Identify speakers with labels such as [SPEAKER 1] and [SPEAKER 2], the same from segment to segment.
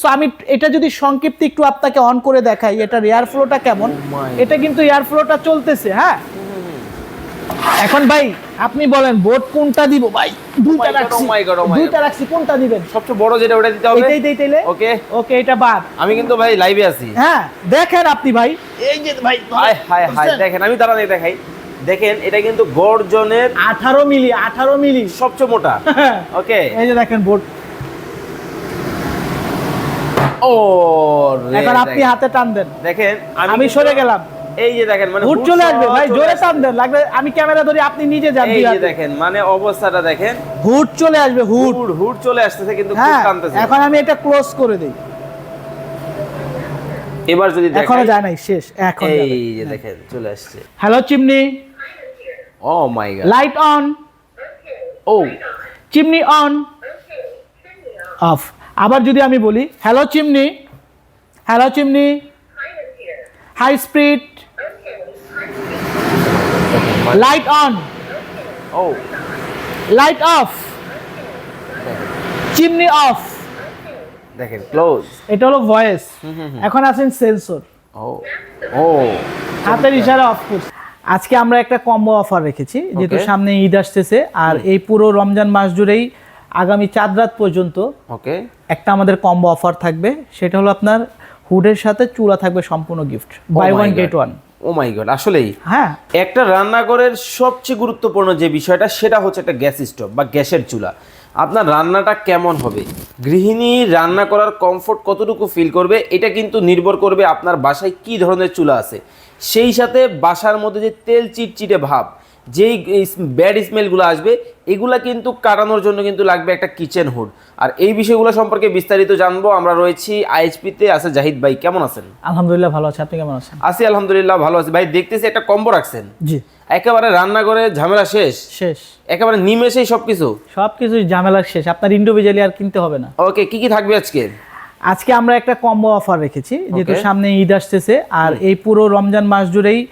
[SPEAKER 1] So আমি এটা যদি সংক্ষিপ্ত একটু আপনাকে অন করে দেখাই এটা এয়ার ফ্লোটা কেমন?
[SPEAKER 2] Oh
[SPEAKER 1] এটা কিন্তু এয়ার ফ্লোটা চলতেছে হ্যাঁ? এখন ভাই আপনি বলেন বোর্ড কোনটা দিব? ভাই দুইটা রাখছি।
[SPEAKER 2] oh God, oh
[SPEAKER 1] দুইটা রাখছি কোনটা দিবেন?
[SPEAKER 2] সবচেয়ে বড় যেটা ওটা দিতে হবে?
[SPEAKER 1] এটাই দেই তাইলে?
[SPEAKER 2] ওকে
[SPEAKER 1] ওকে এটা বাদ।
[SPEAKER 2] আমি কিন্তু ভাই লাইভে আছি।
[SPEAKER 1] হ্যাঁ দেখেন আপনি ভাই। এই যে ভাই
[SPEAKER 2] হাই হাই হাই দেখেন আমি দাঁড়ান এই দেখাই। দেখেন এটা কিন্তু গর্জনের
[SPEAKER 1] আঠারো মিলি আঠারো মিলি।
[SPEAKER 2] সবচেয়ে মোটা। ওকে
[SPEAKER 1] এই যে দেখেন বোর্ড
[SPEAKER 2] ও
[SPEAKER 1] এখন আপনি হাতে টান দেন।
[SPEAKER 2] দেখেন
[SPEAKER 1] আমি সরে গেলাম।
[SPEAKER 2] এই যে দেখেন মানে
[SPEAKER 1] হুট চলে আসবে। ভাই জোরে টান দেন। লাগবে আমি ক্যামেরা ধরি আপনি নিজে যান
[SPEAKER 2] এই যে দেখেন মানে অবস্থাটা দেখেন।
[SPEAKER 1] হুট চলে আসবে হুট
[SPEAKER 2] হুট হুট চলে আসতেছে কিন্তু খুব
[SPEAKER 1] হ্যাঁ
[SPEAKER 2] টানতেছে
[SPEAKER 1] এখন আমি এটা ক্লোজ করে দেই।
[SPEAKER 2] এবার যদি
[SPEAKER 1] এখনও
[SPEAKER 2] দেখেন
[SPEAKER 1] যায় নাই শেষ এখন
[SPEAKER 2] এই যে দেখেন চলে আসছে।
[SPEAKER 1] Hello chimney.
[SPEAKER 2] Oh my god
[SPEAKER 1] light on
[SPEAKER 2] oh
[SPEAKER 1] chimney on off আবার যদি আমি বলি hello chimney hello chimney high speed light on
[SPEAKER 2] oh
[SPEAKER 1] light off chimney off
[SPEAKER 2] দেখেন ক্লোজ
[SPEAKER 1] এটা হলো ভয়েস এখন আছেন সেন্সর
[SPEAKER 2] ও ও।
[SPEAKER 1] হাতের ইশারা অফ করছি। আজকে আমরা একটা কম্বো অফার রেখেছি যেহেতু সামনে ঈদ আসতেছে আর এই পুরো রমজান মাস জুড়েই আগামী চাঁদ রাত পর্যন্ত
[SPEAKER 2] ওকে।
[SPEAKER 1] একটা আমাদের কম্বো অফার থাকবে। সেটা হলো আপনার হুডের সাথে চূড়া থাকবে সম্পূর্ণ gift buy one get one
[SPEAKER 2] oh my god আসলেই।
[SPEAKER 1] হ্যাঁ।
[SPEAKER 2] একটা রান্নাঘরের সবচেয়ে গুরুত্বপূর্ণ যে বিষয়টা সেটা হচ্ছে একটা গ্যাস স্টোভ বা গ্যাসের চুলা। আপনার রান্নাটা কেমন হবে? গৃহিণী রান্না করার কমফোর্ট কতটুকু ফিল করবে এটা কিন্তু নির্ভর করবে আপনার বাসায় কি ধরনের চুলা আছে। সেই সাথে বাসার মধ্যে যে তেল চিটচিটে ভাব যেই ব্যাড স্মেলগুলো আসবে এগুলা কিন্তু কাটানোর জন্য কিন্তু লাগবে একটা কিচেন হুড আর এই বিষয়গুলো সম্পর্কে বিস্তারিত জানব। আমরা রয়েছি আইএইচপিতে আছে জাহিদ ভাই। কেমন আছেন?
[SPEAKER 1] আলহামদুলিল্লাহ ভালো আছে। আপনি কেমন আছেন?
[SPEAKER 2] আছি আলহামদুলিল্লাহ ভালো আছি। ভাই দেখতেছি একটা কম্বো রাখছেন।
[SPEAKER 1] জি।
[SPEAKER 2] একেবারে রান্নাঘরে ঝামেলা শেষ?
[SPEAKER 1] শেষ।
[SPEAKER 2] একেবারে নিমেষেই সবকিছু?
[SPEAKER 1] সব কিছু ঝামেলা শেষ। আপনার ইন্ডিভিজুয়ালি আর কিনতে হবে না।
[SPEAKER 2] ওকে কি কি থাকবে আজকে?
[SPEAKER 1] আজকে আমরা একটা কম্বো অফার রেখেছি যেহেতু সামনে ঈদ আসতেছে। আর এই পুরো রমজান মাস জুড়েই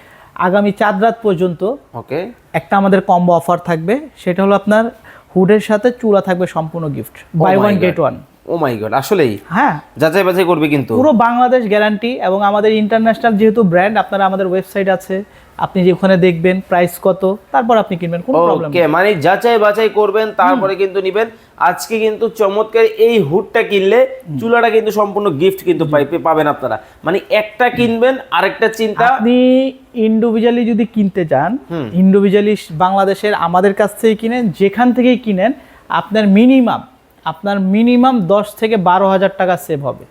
[SPEAKER 1] আগামী চার রাত পর্যন্ত
[SPEAKER 2] ওকে
[SPEAKER 1] একটা আমাদের কম্বো অফার থাকবে। সেটা হলো আপনার হুডের সাথে চূড়া থাকবে সম্পূর্ণ gift buy one get one
[SPEAKER 2] oh my god আসলেই?
[SPEAKER 1] হ্যাঁ।
[SPEAKER 2] যাচাই বাছাই করবে কিন্তু।
[SPEAKER 1] পুরো বাংলাদেশ গ্যারান্টি এবং আমাদের ইন্টারন্যাশনাল যেহেতু ব্র্যান্ড আপনারা আমাদের ওয়েবসাইট আছে আপনি যে ওখানে দেখবেন প্রাইস কত তারপর আপনি কিনবেন কোনো প্রবলেম
[SPEAKER 2] ওকে মানে যাচাই বাছাই করবেন তারপরে কিন্তু নিবেন। আজকে কিন্তু চমৎকার এই হুডটা কিনলে চুলাটা কিন্তু সম্পূর্ণ গিফট কিন্তু পাবেন আপনারা। মানে একটা কিনবেন আরেকটা চিন্তা
[SPEAKER 1] আপনি ইন্ডিভিজুয়ালি যদি কিনতে চান ইন্ডিভিজুয়ালি বাংলাদেশের আমাদের কাছ থেকে কিনেন যেখান থেকেই কিনেন আপনার মিনিমাম আপনার মিনিমাম দশ থেকে বারো হাজার টাকা সেভ হবে।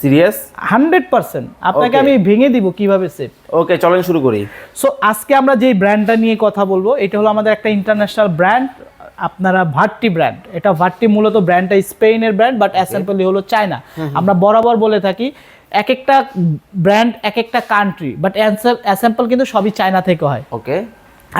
[SPEAKER 2] Serious
[SPEAKER 1] hundred percent. আপনাকে আমি ভেঙে দিব কীভাবে সেভ
[SPEAKER 2] ওকে চলেন শুরু করি।
[SPEAKER 1] সো আজকে আমরা যেই ব্র্যান্ডটা নিয়ে কথা বলব এটা হলো আমাদের একটা ইন্টারন্যাশনাল ব্র্যান্ড আপনারা ভাট্টি ব্র্যান্ড এটা ভাট্টি মূলত ব্র্যান্ডটা স্পেনের ব্র্যান্ড বাট অ্যাসেম্পলি হলো চায়না। আমরা বরাবর বলে থাকি এক একটা ব্র্যান্ড এক একটা কান্ট্রি বাট অ্যাসেম্পল কিন্তু সবই চায়না থেকে হয়।
[SPEAKER 2] ওকে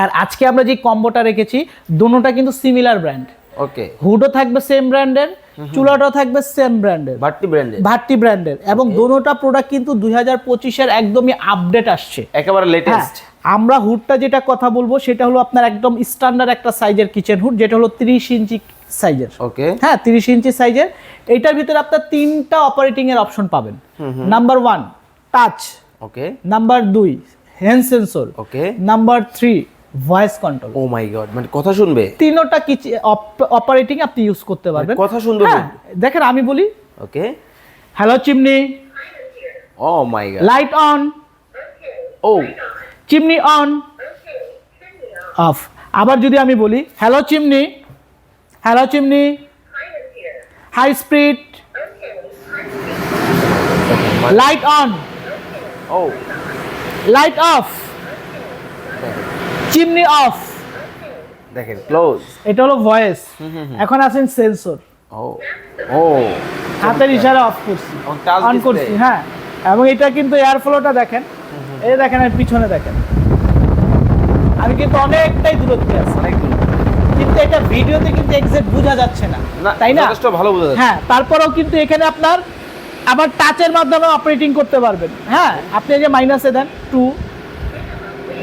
[SPEAKER 1] আর আজকে আমরা যে কম্বোটা রেখেছি দুটোটা কিন্তু সিমিলার ব্র্যান্ড
[SPEAKER 2] ওকে
[SPEAKER 1] হুডও থাকবে সেম ব্র্যান্ডের চুলাটাও থাকবে সেম ব্র্যান্ডের
[SPEAKER 2] ভাট্টি ব্র্যান্ডে
[SPEAKER 1] ভাট্টি ব্র্যান্ডের এবং দুটোটা প্রোডাক্ট কিন্তু দুই হাজার পঁচিশের একদমই আপডেট আসছে।
[SPEAKER 2] একেবারে
[SPEAKER 1] হ্যাঁ
[SPEAKER 2] লেটেস্ট
[SPEAKER 1] আমরা হুডটা যেটা কথা বলব সেটা হলো আপনার একদম স্ট্যান্ডার্ড একটা সাইজের কিচেন হুড যেটা হলো তিরিশ ইঞ্চি সাইজের
[SPEAKER 2] ওকে
[SPEAKER 1] হ্যাঁ তিরিশ ইঞ্চি সাইজের এইটার ভিতরে আপনার তিনটা অপারেটিং এর অপশন পাবেন। Number one touch
[SPEAKER 2] okay
[SPEAKER 1] number দুই hand sensor
[SPEAKER 2] okay
[SPEAKER 1] number three voice control
[SPEAKER 2] oh my god মানে কথা শুনবে?
[SPEAKER 1] তিনোটা অপারেটিং আপনি ইউজ করতে পারবেন।
[SPEAKER 2] কথা শুনবে
[SPEAKER 1] হ্যাঁ দেখেন আমি বলি।
[SPEAKER 2] Okay
[SPEAKER 1] hello chimney
[SPEAKER 2] oh my god
[SPEAKER 1] light on
[SPEAKER 2] O
[SPEAKER 1] chimney on off আবার যদি আমি বলি hello chimney hello chimney high speed light on
[SPEAKER 2] O
[SPEAKER 1] light off chimney off
[SPEAKER 2] দেখেন ক্লোজ
[SPEAKER 1] এটা হলো ভয়েস এখন আছেন সেন্সর
[SPEAKER 2] ও ও।
[SPEAKER 1] হাতের ইশারা অফ করছি। অন করছি হ্যাঁ। এবং এটা কিন্তু এয়ার ফ্লোটা দেখেন। এই দেখেন আর পিছনে দেখেন। আমি কিন্তু অনেকটাই দূরত্বে আছি।
[SPEAKER 2] অনেক
[SPEAKER 1] কিন্তু এটা ভিডিওতে কিন্তু এক্সাক্ট বোঝা যাচ্ছে না। তাই না?
[SPEAKER 2] যথেষ্ট ভালো বোঝা যাচ্ছে।
[SPEAKER 1] হ্যাঁ তারপরেও কিন্তু এখানে আপনার আবার টাচের মাধ্যমে অপারেটিং করতে পারবেন। হ্যাঁ আপনি এই যে মাইনাসে দেন টু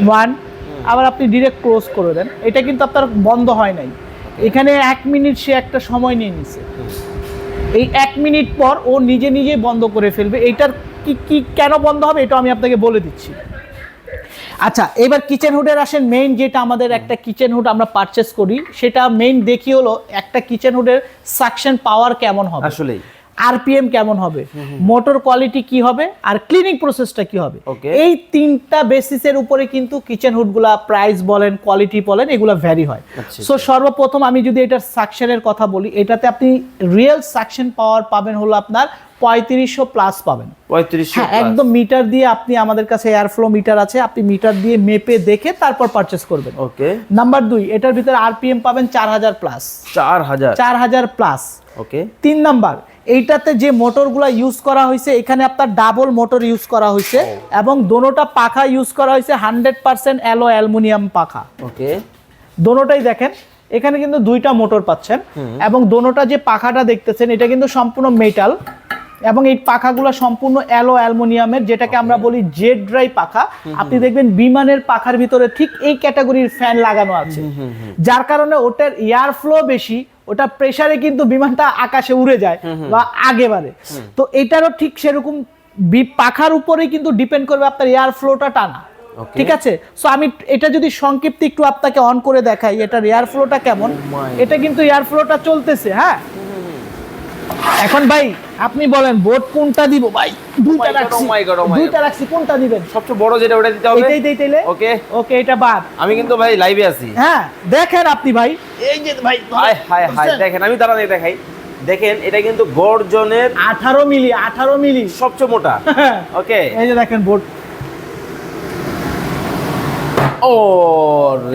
[SPEAKER 1] ওয়ান আবার আপনি ডিরেক্ট ক্লোজ করে দেন। এটা কিন্তু আপনার বন্ধ হয় নাই। এখানে এক মিনিট সে একটা সময় নিয়ে নিছে। এই এক মিনিট পর ও নিজে নিজেই বন্ধ করে ফেলবে। এইটার কি কি কেন বন্ধ হবে এটা আমি আপনাকে বলে দিচ্ছি। আচ্ছা এবার কিচেন হুডের আসেন। মেইন যেটা আমাদের একটা কিচেন হুড আমরা পারচেস করি সেটা মেইন দেখি হলো একটা কিচেন হুডের সাকশন পাওয়ার কেমন হবে।
[SPEAKER 2] আসলেই।
[SPEAKER 1] আরপিএম কেমন হবে? মোটর কোয়ালিটি কি হবে? আর ক্লিনিং প্রসেসটা কি হবে. এই তিনটা বেসিসের উপরে কিন্তু কিচেন হুডগুলা প্রাইস বলেন কোয়ালিটি বলেন এগুলো ভ্যারি হয়।
[SPEAKER 2] আচ্ছা,
[SPEAKER 1] সো সর্বপ্রথম আমি যদি এটার সাকশনের কথা বলি এটাতে আপনি রিয়েল সাকশন পাওয়ার পাবেন হলো আপনার পঁয়ত্রিশশো প্লাস পাবেন।
[SPEAKER 2] পঁয়ত্রিশশো
[SPEAKER 1] হ্যাঁ একদম মিটার দিয়ে আপনি আমাদের কাছে এয়ার ফ্লো মিটার আছে আপনি মিটার দিয়ে মেপে দেখে তারপর পারচেস করবেন।
[SPEAKER 2] ওকে।
[SPEAKER 1] নাম্বার দুই এটার ভিতরে আরপিএম পাবেন চার হাজার প্লাস
[SPEAKER 2] চার হাজার।
[SPEAKER 1] চার হাজার প্লাস
[SPEAKER 2] ওকে।
[SPEAKER 1] তিন নাম্বার এইটাতে যে মোটরগুলো ইউজ করা হয়েছে এখানে আপনার ডাবল মোটর ইউজ করা হয়েছে এবং দোনোটা পাখা ইউজ করা হয়েছে হান্ড্রেড পার্সেন্ট অ্যালো অ্যালুমিনিয়াম পাখা।
[SPEAKER 2] ওকে।
[SPEAKER 1] দোনোটাই দেখেন এখানে কিন্তু দুইটা মোটর পাচ্ছেন এবং দোনোটা যে পাখাটা দেখতেছেন এটা কিন্তু সম্পূর্ণ মেটাল এবং এই পাখাগুলো সম্পূর্ণ অ্যালো অ্যালুমিনিয়ামের যেটাকে আমরা বলি জেড ড্রাই পাখা। আপনি দেখবেন বিমানের পাখার ভিতরে ঠিক এই ক্যাটাগরির ফ্যান লাগানো আছে। যার কারণে ওটার এয়ার ফ্লো বেশি ওটা প্রেসারে কিন্তু বিমানটা আকাশে উড়ে যায় বা আগে বাড়ে। তো এটারও ঠিক সেরকম বি- পাখার উপরেই কিন্তু ডিপেন্ড করবে আপনার এয়ার ফ্লোটা টানা। ঠিক আছে? সো আমি এটা যদি সংক্ষিপ্ত একটু আপনাকে অন করে দেখাই এটার এয়ার ফ্লোটা কেমন? এটা কিন্তু এয়ার ফ্লোটা চলতেছে হ্যাঁ? এখন ভাই আপনি বলেন বোর্ড কোনটা দিব? ভাই দুইটা রাখছি।
[SPEAKER 2] oh God, oh my
[SPEAKER 1] দুইটা রাখছি কোনটা দিবেন?
[SPEAKER 2] সবচেয়ে বড় যেটা ওটা দিতে হবে?
[SPEAKER 1] এটাই দেই তাইলে?
[SPEAKER 2] ওকে।
[SPEAKER 1] ওকে এটা বাদ।
[SPEAKER 2] আমি কিন্তু ভাই লাইভে আছি।
[SPEAKER 1] হ্যাঁ দেখেন আপনি ভাই। এই যে ভাই
[SPEAKER 2] হাই হাই হাই দেখেন আমি দাঁড়াতে দেখাই। দেখেন এটা কিন্তু গর্জনের
[SPEAKER 1] আঠারো মিলি আঠারো মিলি।
[SPEAKER 2] সবচেয়ে মোটা। ওকে।
[SPEAKER 1] এই যে দেখেন বোর্ড
[SPEAKER 2] ও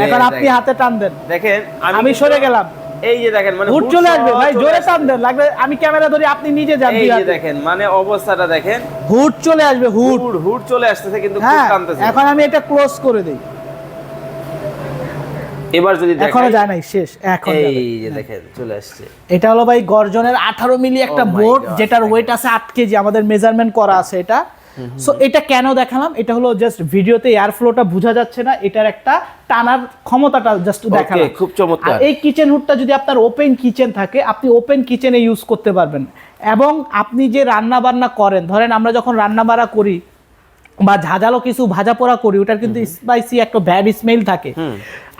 [SPEAKER 1] এখন আপনি হাতে টান দেন।
[SPEAKER 2] দেখেন
[SPEAKER 1] আমি সরে গেলাম।
[SPEAKER 2] এই যে দেখেন মানে
[SPEAKER 1] হুট চলে আসবে ভাই জোরে। টান দেন লাগবে আমি ক্যামেরা ধরি আপনি নিজে যান
[SPEAKER 2] এই যে দেখেন মানে অবস্থাটা দেখেন।
[SPEAKER 1] হুট চলে আসবে হুট।
[SPEAKER 2] হুট চলে আসতেছে কিন্তু খুব
[SPEAKER 1] হ্যাঁ
[SPEAKER 2] টানতেছে।
[SPEAKER 1] এখন আমি এটা ক্লোজ করে দেই।
[SPEAKER 2] এবার যদি এখনও
[SPEAKER 1] যায় নাই শেষ এখন
[SPEAKER 2] এই যে দেখেন চলে আসছে।
[SPEAKER 1] এটা হলো ভাই গর্জনের আঠারো মিলি একটা
[SPEAKER 2] Oh
[SPEAKER 1] বোর্ড যেটার ওয়েট আছে আট কেজি আমাদের মেজারমেন্ট করা আছে এটা। সো এটা কেন দেখালাম? এটা হলো জাস্ট ভিডিওতে এয়ার ফ্লোটা বোঝা যাচ্ছে না এটার একটা টানার ক্ষমতাটা জাস্ট দেখালাম।
[SPEAKER 2] খুব চমৎকার।
[SPEAKER 1] এই কিচেন হুডটা যদি আপনার ওপেন কিচেন থাকে আপনি ওপেন কিচেনে ইউজ করতে পারবেন। এবং আপনি যে রান্না বান্না করেন ধরেন আমরা যখন রান্না বান্না করি বা ঝাঁঝালো কিছু ভাজা পোড়া করি ওটার কিন্তু স্পাইসি একটা ব্যাড স্মেল থাকে।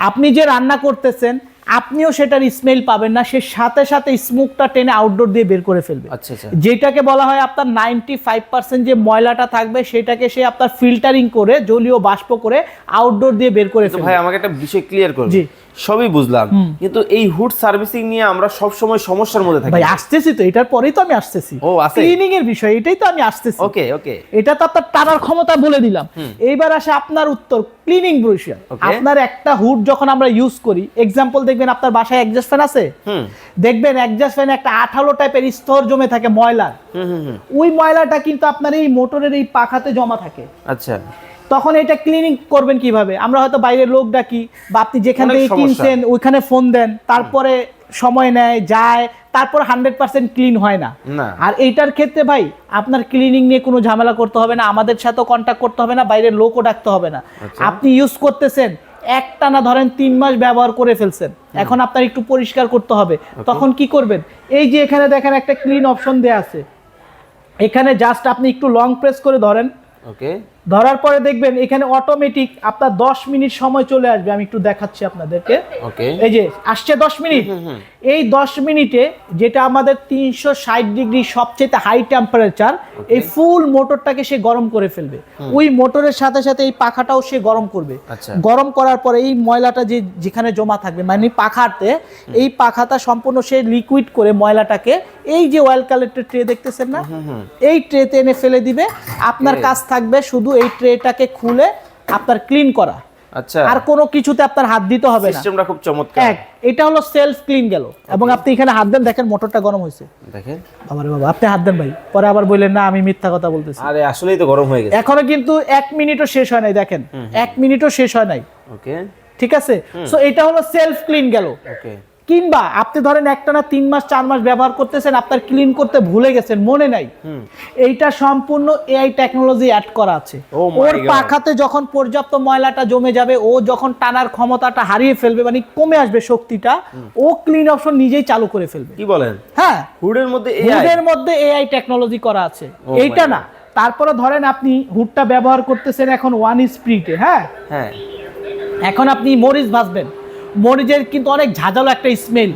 [SPEAKER 1] আপনি যে রান্না করতেছেন আপনিও সেটার স্মেল পাবেন না সে সাথে সাথে স্মোকটা টেনে আউটডোর দিয়ে বের করে ফেলবে।
[SPEAKER 2] আচ্ছা আচ্ছা।
[SPEAKER 1] যেটাকে বলা হয় আপনার নাইনটি ফাইভ পার্সেন্ট যে ময়লাটা থাকবে সেটাকে সে আপনার ফিল্টারিং করে জলীয় বাষ্প করে আউটডোর দিয়ে বের করে ফেলবে
[SPEAKER 2] ভাই আমাকে একটা বিষয় ক্লিয়ার করবে। সবই বুঝলাম। কিন্তু এই হুড সার্ভিসিং নিয়ে আমরা সব সময় সমস্যার মধ্যে থাকি।
[SPEAKER 1] ভাই আসতেছি তো এটার পরেই তো আমি আসতেছি।
[SPEAKER 2] ও, আছে?
[SPEAKER 1] ক্লিনিং এর বিষয় এটাই তো আমি আসতেছি।
[SPEAKER 2] ওকে ওকে।
[SPEAKER 1] এটা তো আপনার টানার ক্ষমতা বলে দিলাম। এইবার আসে আপনার উত্তর ক্লিনিং বিষয় আপনার একটা হুড যখন আমরা ইউজ করি এক্সাম্পল দেখবেন আপনার বাসায় একজাস্ট ফ্যান আছে? দেখবেন একজাস্ট ফ্যানে একটা আঠালো টাইপের স্তর জমে থাকে ময়লার। ওই ময়লাটা কিন্তু আপনার এই মোটরের এই পাখাতে জমা থাকে।
[SPEAKER 2] আচ্ছা।
[SPEAKER 1] তখন এটা ক্লিনিং করবেন কীভাবে? আমরা হয়তো বাইরের লোক ডাকি বা আপনি যেখান থেকে কিনছেন ওইখানে ফোন দেন তারপরে সময় নেয় যায় তারপর হান্ড্রেড পার্সেন্ট ক্লিন হয় না। আর এইটার ক্ষেত্রে ভাই আপনার ক্লিনিং নিয়ে কোনো ঝামেলা করতে হবে না আমাদের সাথেও কন্ট্যাক্ট করতে হবে না বাইরের লোকও ডাকতে হবে না।
[SPEAKER 2] আচ্ছা।
[SPEAKER 1] আপনি ইউজ করতেছেন একটা না ধরেন তিন মাস ব্যবহার করে ফেলছেন এখন আপনার একটু পরিষ্কার করতে হবে। তখন কি করবেন? এই যে এখানে দেখেন একটা ক্লিন অপশন দেয়া আছে। এখানে জাস্ট আপনি একটু লং প্রেস করে ধরেন।
[SPEAKER 2] ওকে।
[SPEAKER 1] ধরার পরে দেখবেন এখানে অটোমেটিক আপনার 10 মিনিট সময় চলে আসবে। আমি একটু দেখাচ্ছি আপনাদেরকে। এই যে আসছে 10 মিনিট। এই 10 মিনিটে যেটা আমাদের 360 ডিগ্রি সবচেয়ে হাই টেম্পারেচার এই ফুল মোটরটাকে সে গরম করে ফেলবে। ওই মোটরের সাথে সাথে এই পাখাটাও সে গরম করবে।
[SPEAKER 2] আচ্ছা।
[SPEAKER 1] গরম করার পরে এই ময়লাটা যে যেখানে জমা থাকবে মানে পাখাতে এই পাখাটা সম্পূর্ণ সে লিকুইড করে ময়লাটাকে এই যে অয়েল কালেক্টর ট্রে দেখতেছেন না? এই ট্রেতে এনে ফেলে দিবে। আপনার কাজ থাকবে শুধু এই ট্রেটাকে খুলে আপনার ক্লিন করা।
[SPEAKER 2] আচ্ছা।
[SPEAKER 1] আর কোনো কিছুতে আপনার হাত দিতে হবে না।
[SPEAKER 2] সিস্টেমটা খুব চমৎকার।
[SPEAKER 1] এক এটা হলো সেলফ ক্লিন গেল। এবং আপনি এখানে হাত দেন দেখেন মোটরটা গরম হয়েছে।
[SPEAKER 2] দেখেন।
[SPEAKER 1] বাবারে বাবা আপনি হাত দেন ভাই। পরে আবার বললেন না আমি মিথ্যা কথা বলতেছি।
[SPEAKER 2] আরে আসলেই তো গরম হয়ে গেছে।
[SPEAKER 1] এখনও কিন্তু এক মিনিটও শেষ হয় নাই দেখেন। এক মিনিটও শেষ হয় নাই।
[SPEAKER 2] ওকে
[SPEAKER 1] ঠিক আছে? সো এটা হলো সেলফ ক্লিন গেল।
[SPEAKER 2] ওকে
[SPEAKER 1] কিংবা আপনি ধরেন একটা না তিন মাস চার মাস ব্যবহার করতেছেন আপনার ক্লিন করতে ভুলে গেছেন মনে নাই। এইটা সম্পূর্ণ এআই টেকনোলজি অ্যাড করা আছে।
[SPEAKER 2] Oh
[SPEAKER 1] ওর পাখাতে যখন পর্যাপ্ত ময়লাটা জমে যাবে ও যখন টানার ক্ষমতাটা হারিয়ে ফেলবে মানে কমে আসবে শক্তিটা ও ক্লিন অপশন নিজেই চালু করে ফেলবে।
[SPEAKER 2] কি বলেন?
[SPEAKER 1] হ্যাঁ।
[SPEAKER 2] হুডের মধ্যে
[SPEAKER 1] হুডের মধ্যে এআই টেকনোলজি করা আছে।
[SPEAKER 2] Oh
[SPEAKER 1] এইটা না। তারপরে ধরেন আপনি হুডটা ব্যবহার করতেছেন এখন ওয়ান স্প্রিটে হ্যাঁ?
[SPEAKER 2] হ্যাঁ।
[SPEAKER 1] এখন আপনি মরিচ ভাজবেন। মরিচের কিন্তু অনেক ঝাঁঝালো একটা স্মেল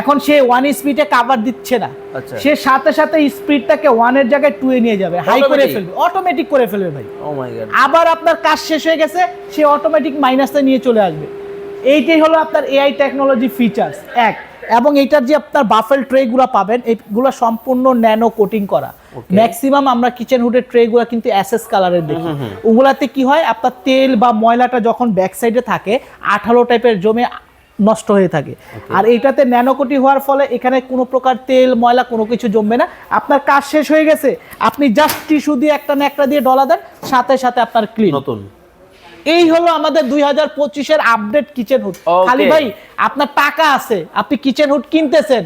[SPEAKER 1] এখন সে ওয়ান স্পিডে কাভার দিচ্ছে না।
[SPEAKER 2] আচ্ছা।
[SPEAKER 1] সে সাথে সাথে স্পিডটাকে ওয়ানের জায়গায় টু এ নিয়ে যাবে। হাই করে ফেলবে। অটোমেটিক করে ফেলবে ভাই।
[SPEAKER 2] ও মাই গড
[SPEAKER 1] আবার আপনার কাজ শেষ হয়ে গেছে সে অটোমেটিক মাইনাসে নিয়ে চলে আসবে। এইটাই হলো আপনার এআই টেকনোলজি ফিচার্স এক এবং এইটার যে আপনার বাফেল ট্রেগুলো পাবেন এইগুলো সম্পূর্ণ ন্যানো কোটিং করা। ম্যাক্সিমাম আমরা কিচেন হুডের ট্রেগুলো কিন্তু অ্যাসেস কালারের দেখি। ওগুলাতে কি হয়? আপনার তেল বা ময়লাটা যখন ব্যাক সাইডে থাকে আঠালো টাইপের জমে নষ্ট হয়ে থাকে। আর এইটাতে ন্যানোকোটি হওয়ার ফলে এখানে কোনো প্রকার তেল ময়লা কোনো কিছু জমবে না। আপনার কাজ শেষ হয়ে গেছে। আপনি জাস্ট টিস্যু দিয়ে একটা না একটা দিয়ে ডলা দেন সাথে সাথে আপনার ক্লিন
[SPEAKER 2] নতুন।
[SPEAKER 1] এই হলো আমাদের দুই হাজার পঁচিশের আপডেট কিচেন হুড খালি ভাই আপনার টাকা আছে। আপনি কিচেন হুড কিনতেছেন।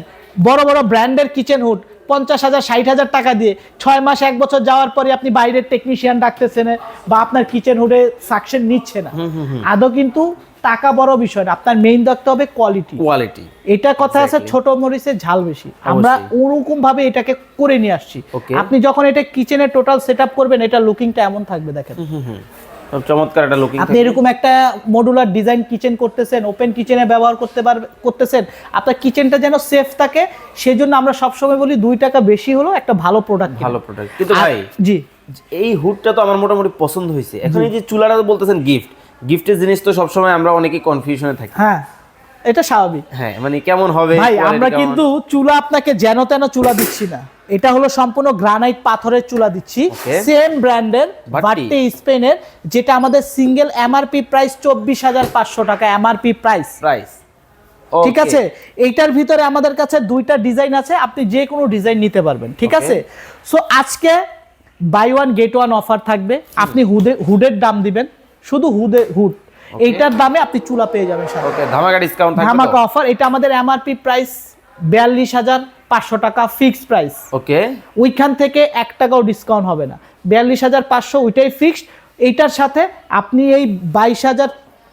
[SPEAKER 1] বড় বড় ব্র্যান্ডের কিচেন হুড পঞ্চাশ হাজার ষাট হাজার টাকা দিয়ে ছয় মাস এক বছর যাওয়ার পরে আপনি বাইরের টেকনিশিয়ান ডাকতেছেন বা আপনার কিচেন হুডে সাকশন নিচ্ছে না। আদৌ কিন্তু টাকা বড় বিষয় না আপনার মেইন দেখতে হবে কোয়ালিটি
[SPEAKER 2] কোয়ালিটি
[SPEAKER 1] এটা কথা আছে ছোট মরিচের ঝাল বেশি। আমরা ওরকম ভাবে এটাকে করে নিয়ে আসছি। আপনি যখন এটা কিচেনে টোটাল সেট করবেন এটা লুকিংটা এমন থাকবে দেখেন।
[SPEAKER 2] চমৎকার একটা লুকিং
[SPEAKER 1] আপনি এরকম একটা মডুলার ডিজাইন কিচেন করতেছেন ওপেন কিচেনে ব্যবহার করতে পারবে করতেছেন আপনার কিচেনটা যেন সেফ থাকে সেজন্য আমরা সবসময় বলি দুই টাকা বেশি হলো একটা ভালো প্রোডাক্ট
[SPEAKER 2] ভালো প্রোডাক্ট কিন্তু ভাই
[SPEAKER 1] জি।
[SPEAKER 2] এই হুডটা তো আমার মোটামুটি পছন্দ হয়েছে। এখন এই যে চুলাটা বলতেছেন গিফট গিফটের জিনিস তো সবসময় আমরা অনেকেই কনফিউশনে থাকি।
[SPEAKER 1] হ্যাঁ এটা স্বাভাবিক।
[SPEAKER 2] হ্যাঁ মানে কেমন হবে
[SPEAKER 1] ভাই আমরা কিন্তু চুলা আপনাকে যেন তেন চুলা দিচ্ছি না। এটা হলো সম্পূর্ণ গ্রানাইট পাথরের চুলা দিচ্ছি। সেম ব্র্যান্ডের
[SPEAKER 2] ভাট্টি।
[SPEAKER 1] স্পেনের যেটা আমাদের সিঙ্গেল এমআরপি প্রাইস চব্বিশ হাজার পাঁচশো টাকা এমআরপি প্রাইস
[SPEAKER 2] প্রাইস
[SPEAKER 1] ঠিক আছে? এইটার ভিতরে আমাদের কাছে দুইটা ডিজাইন আছে আপনি যে কোনো ডিজাইন নিতে পারবেন ঠিক আছে? সো আজকে buy one get one offer থাকবে। আপনি হুডে হুডের দাম দিবেন শুধু হুডে। হুড এইটার দামে আপনি চুলা পেয়ে যাবেন
[SPEAKER 2] ওকে ধামাকা ডিসকাউন্ট
[SPEAKER 1] ধামাকা অফার এটা আমাদের এমআরপি প্রাইস বিয়াল্লিশ হাজার পাঁচশো টাকা ফিক্সড প্রাইস
[SPEAKER 2] ওকে
[SPEAKER 1] ওইখান থেকে এক টাকাও ডিসকাউন্ট হবে না। বিয়াল্লিশ হাজার পাঁচশো ওইটাই ফিক্সড এইটার সাথে আপনি এই বাইশ হাজার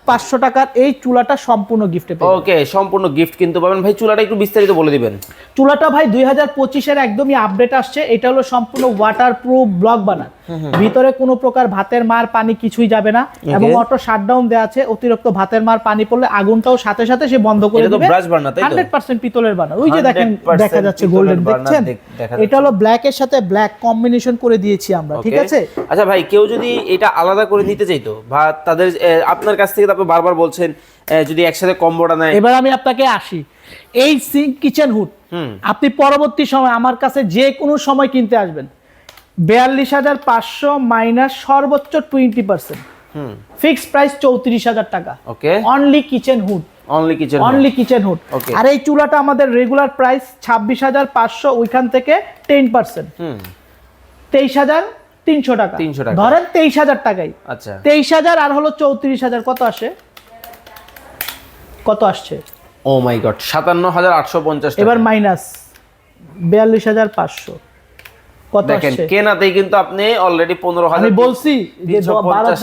[SPEAKER 1] পাঁচশো টাকার এই চুলাটা সম্পূর্ণ গিফটে
[SPEAKER 2] ওকে সম্পূর্ণ গিফট কিন্তু পাবেন। ভাই চুলাটা একটু বিস্তারিত বলে দিবেন।
[SPEAKER 1] চুলাটা ভাই দুই হাজার পঁচিশের একদমই আপডেট আসছে। এটা হলো সম্পূর্ণ ওয়াটার প্রুফ ব্লক বানার ভিতরে কোনো প্রকার ভাতের মার পানি কিছুই যাবে না। এবং অটো শাটডাউন দেওয়া আছে। অতিরিক্ত ভাতের মার পানি পড়লে আগুনটাও সাথে সাথে সে বন্ধ করে দিবে? হান্ড্রেড পার্সেন্ট পিতলের বানার ওই যে দেখেন দেখা যাচ্ছে গোল্ডেন দেখছেন? এটা হলো ব্ল্যাক এর সাথে ব্ল্যাক কম্বিনেশন করে দিয়েছি আমরা ঠিক আছে?
[SPEAKER 2] আচ্ছা ভাই কেউ যদি এটা আলাদা করে নিতে চাইতো বা তাদের আপনার কাছ থেকে তারপর বারবার বলছেন যদি একসাথে কম্বোটা নেয়।
[SPEAKER 1] এবার আমি আপনাকে আসি। এই সিঙ্ক কিচেন হুড আপনি পরবর্তী সময় আমার কাছে যে কোনো সময় কিনতে আসবেন। বিয়াল্লিশ হাজার পাঁচশো মাইনাস সর্বোচ্চ twenty percent.
[SPEAKER 2] Hmm.
[SPEAKER 1] Fixed price চৌত্রিশ হাজার টাকা।
[SPEAKER 2] Okay.
[SPEAKER 1] Only kitchen hood.
[SPEAKER 2] Only kitchen
[SPEAKER 1] only kitchen hood. আর এই চুলাটা আমাদের রেগুলার প্রাইস ছাব্বিশ হাজার পাঁচশো ওইখান থেকে টেন পার্সেন্ট।
[SPEAKER 2] হুম।
[SPEAKER 1] তেইশ হাজার তিনশো টাকা।
[SPEAKER 2] 300 টাকা।
[SPEAKER 1] ধরেন তেইশ হাজার টাকাই।
[SPEAKER 2] আচ্ছা।
[SPEAKER 1] তেইশ হাজার আর হলো চৌত্রিশ হাজার। কত আসে? কত আসছে?
[SPEAKER 2] ও মাই গড সাতান্ন হাজার আটশো পঞ্চাশ
[SPEAKER 1] এবার মাইনাস বিয়াল্লিশ হাজার পাঁচশো।
[SPEAKER 2] দেখেন কেনাতেই কিন্তু আপনি অলরেডি পনেরো হাজার
[SPEAKER 1] বলছি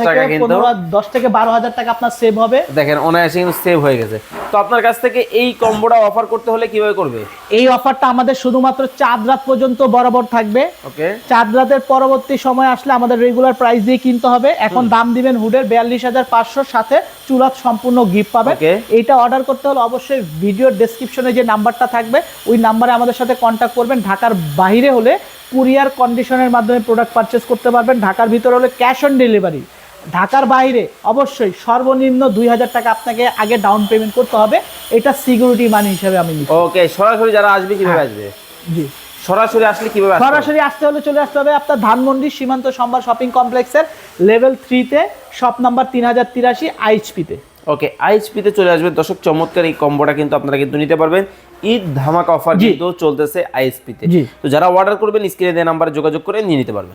[SPEAKER 2] টাকা কিন্তু
[SPEAKER 1] দশ থেকে বারো হাজার টাকা আপনার সেভ হবে।
[SPEAKER 2] দেখেন অনায়াসে কিন্তু সেভ হয়ে গেছে। তো আপনার কাছ থেকে এই কম্বোটা অফার করতে হলে কীভাবে করবে?
[SPEAKER 1] এই অফারটা আমাদের শুধুমাত্র চাঁদ রাত পর্যন্ত বরাবর থাকবে।
[SPEAKER 2] ওকে।
[SPEAKER 1] চাঁদ রাতের পরবর্তী সময় আসলে আমাদের রেগুলার প্রাইস দিয়ে কিনতে হবে। এখন দাম দিবেন হুডের বিয়াল্লিশ হাজার পাঁচশোর সাথে চুলাত সম্পূর্ণ গিফট পাবেন. এইটা অর্ডার করতে হলে অবশ্যই ভিডিওর ডেসক্রিপশনে যে নাম্বারটা থাকবে ওই নাম্বারে আমাদের সাথে কন্ট্যাক্ট করবেন। ঢাকার বাইরে হলে কুরিয়ার কন্ডিশনের মাধ্যমে প্রোডাক্ট পারচেস করতে পারবেন। ঢাকার ভিতরে হলে ক্যাশ অন ডেলিভারি ঢাকার বাইরে অবশ্যই সর্বনিম্ন দুই হাজার টাকা আপনাকে আগে ডাউন পেমেন্ট করতে হবে। এটা সিকিউরিটি মানি হিসেবে আমি
[SPEAKER 2] ওকে সরাসরি যারা আসবে কীভাবে
[SPEAKER 1] হ্যাঁ।
[SPEAKER 2] আসবে?
[SPEAKER 1] জি।
[SPEAKER 2] সরাসরি আসলে কীভাবে আসবে
[SPEAKER 1] সরাসরি আসতে হলে চলে আসতে হবে আপনার ধানমন্ডি সীমান্ত সম্ভার শপিং কমপ্লেক্সের লেভেল থ্রিতে শপ নাম্বার তিন হাজার তিরাশি আইচপিতে
[SPEAKER 2] ওকে আইএসপিতে চলে আসবেন। দর্শক চমৎকার এই কম্বোটা কিন্তু আপনারা কিন্তু নিতে পারবেন। ঈদ ধামাকা অফার কিন্তু চলতেছে আইএসপিতে তো। যারা অর্ডার করবেন স্ক্রিনে দেওয়া নাম্বারে যোগাযোগ করে নিয়ে নিতে পারবেন।